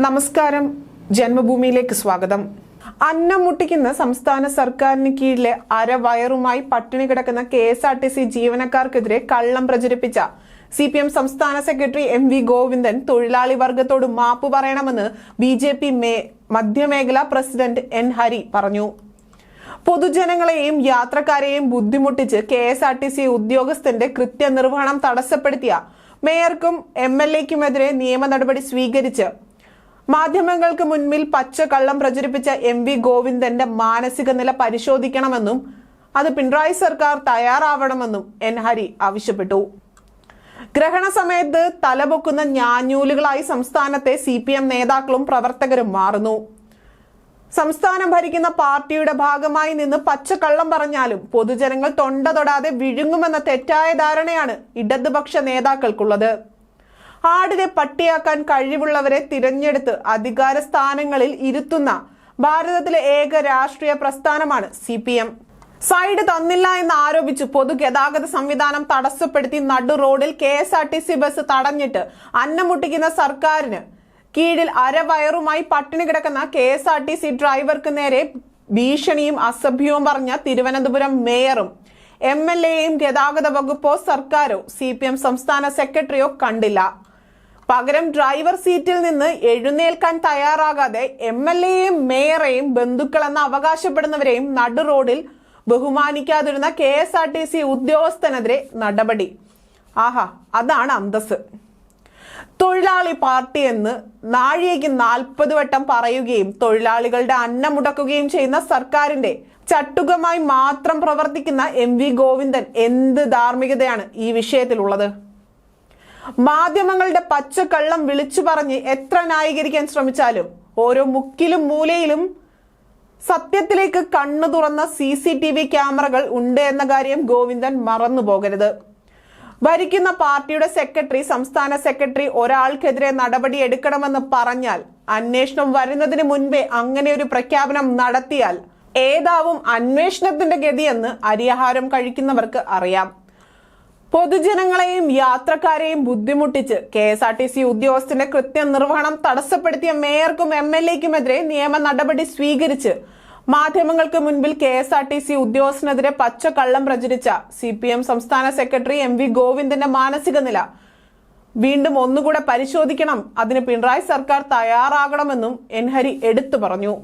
നമസ്കാരം. ജന്മഭൂമിയിലേക്ക് സ്വാഗതം. അന്നം മുട്ടിക്കുന്ന സംസ്ഥാന സർക്കാരിന് കീഴിലെ അരവയറുമായി പട്ടിണി കിടക്കുന്ന K S R T C ജീവനക്കാർക്കെതിരെ കള്ളം പ്രചരിപ്പിച്ച സി പി എം സംസ്ഥാന സെക്രട്ടറി എം വി ഗോവിന്ദൻ തൊഴിലാളി വർഗത്തോട് മാപ്പ് പറയണമെന്ന് ബി ജെ പി മേ മധ്യമേഖലാ പ്രസിഡന്റ് എൻ ഹരി പറഞ്ഞു. പൊതുജനങ്ങളെയും യാത്രക്കാരെയും ബുദ്ധിമുട്ടിച്ച് K S R T C ഉദ്യോഗസ്ഥന്റെ കൃത്യനിർവഹണം തടസ്സപ്പെടുത്തിയ മേയർക്കും എം എൽ എക്കുമെതിരെ നിയമ നടപടി സ്വീകരിച്ച് മാധ്യമങ്ങൾക്ക് മുൻപിൽ പച്ചക്കള്ളം പ്രചരിപ്പിച്ച എം വി ഗോവിന്ദന്റെ മാനസിക നില പരിശോധിക്കണമെന്നും അത് പിണറായി സർക്കാർ തയ്യാറാവണമെന്നും എൻ ഹരി ആവശ്യപ്പെട്ടു. ഗ്രഹണ സമയത്ത് തലപൊക്കുന്ന ഞാഞ്ഞൂലുകളായി സംസ്ഥാനത്തെ സി പി എം നേതാക്കളും പ്രവർത്തകരും മാറുന്നു. സംസ്ഥാനം ഭരിക്കുന്ന പാർട്ടിയുടെ ഭാഗമായി നിന്ന് പച്ചക്കള്ളം പറഞ്ഞാലും പൊതുജനങ്ങൾ തൊണ്ട തൊടാതെ വിഴുങ്ങുമെന്ന തെറ്റായ ധാരണയാണ് ഇടതുപക്ഷ നേതാക്കൾക്കുള്ളത്. ആടിനെ പട്ടിയാക്കാൻ കഴിവുള്ളവരെ തിരഞ്ഞെടുത്ത് അധികാര സ്ഥാനങ്ങളിൽ ഇരുത്തുന്ന ഭാരതത്തിലെ ഏക രാഷ്ട്രീയ പ്രസ്ഥാനമാണ് സി പി എം. സൈഡ് തന്നില്ല എന്ന് ആരോപിച്ച് പൊതുഗതാഗത സംവിധാനം തടസ്സപ്പെടുത്തി നടു റോഡിൽ K S R T C bus തടഞ്ഞിട്ട് അന്നം മുട്ടിക്കുന്ന സർക്കാരിന് കീഴിൽ അരവയറുമായി പട്ടിണി കിടക്കുന്ന K S R T C ഡ്രൈവർക്ക് നേരെ ഭീഷണിയും അസഭ്യവും പറഞ്ഞ തിരുവനന്തപുരം മേയറും എം എൽ എയും ഗതാഗത വകുപ്പോ സർക്കാരോ സി പി എം സംസ്ഥാന സെക്രട്ടറിയോ കണ്ടില്ല. പകരം ഡ്രൈവർ സീറ്റിൽ നിന്ന് എഴുന്നേൽക്കാൻ തയ്യാറാകാതെ എം എൽ എയും മേയറേയും ബന്ധുക്കളെന്ന് അവകാശപ്പെടുന്നവരെയും നടു റോഡിൽ ബഹുമാനിക്കാതിരുന്ന K S R T C ഉദ്യോഗസ്ഥനെതിരെ നടപടി. ആഹാ അതാണ് അന്തസ് തൊഴിലാളി പാർട്ടി എന്ന് നാഴികയ്ക്ക് നാൽപ്പത് വട്ടം പറയുകയും തൊഴിലാളികളുടെ അന്നം മുടക്കുകയും ചെയ്യുന്ന സർക്കാരിന്റെ ചട്ടുകമായി മാത്രം പ്രവർത്തിക്കുന്ന എം വി ഗോവിന്ദൻ എന്ത് ധാർമ്മികതയാണ് ഈ വിഷയത്തിലുള്ളത്? മാധ്യമങ്ങളുടെ പച്ചക്കള്ളം വിളിച്ചു പറഞ്ഞ് എത്ര ന്യായീകരിക്കാൻ ശ്രമിച്ചാലും ഓരോ മുക്കിലും മൂലയിലും സത്യത്തിലേക്ക് കണ്ണു തുറന്ന സി സി ടി വി ക്യാമറകൾ ഉണ്ട് എന്ന കാര്യം ഗോവിന്ദൻ മറന്നു പോകരുത്. ഭരിക്കുന്ന പാർട്ടിയുടെ സെക്രട്ടറി സംസ്ഥാന സെക്രട്ടറി ഒരാൾക്കെതിരെ നടപടി എടുക്കണമെന്ന് പറഞ്ഞാൽ അന്വേഷണം വരുന്നതിന് മുൻപേ അങ്ങനെ ഒരു പ്രഖ്യാപനം നടത്തിയാൽ ഏതാവും അന്വേഷണത്തിന്റെ ഗതിയെന്ന് അരിയാഹാരം കഴിക്കുന്നവർക്ക് അറിയാം. പൊതുജനങ്ങളെയും യാത്രക്കാരെയും ബുദ്ധിമുട്ടിച്ച് K S R T C ഉദ്യോഗസ്ഥന്റെ കൃത്യനിർവഹണം തടസ്സപ്പെടുത്തിയ മേയർക്കും എം എൽ എക്കുമെതിരെ നിയമ നടപടി സ്വീകരിച്ച് മാധ്യമങ്ങൾക്ക് മുൻപിൽ K S R T C ഉദ്യോഗസ്ഥനെതിരെ പച്ചക്കള്ളം പ്രചരിച്ച സി പി എം സംസ്ഥാന സെക്രട്ടറി എം വി ഗോവിന്ദന്റെ മാനസിക നില. വീണ്ടും ഒന്നുകൂടെ പരിശോധിക്കണം. അതിന് പിണറായി സർക്കാർ തയ്യാറാകണമെന്നും എൻഹരി എടുത്തു പറഞ്ഞു.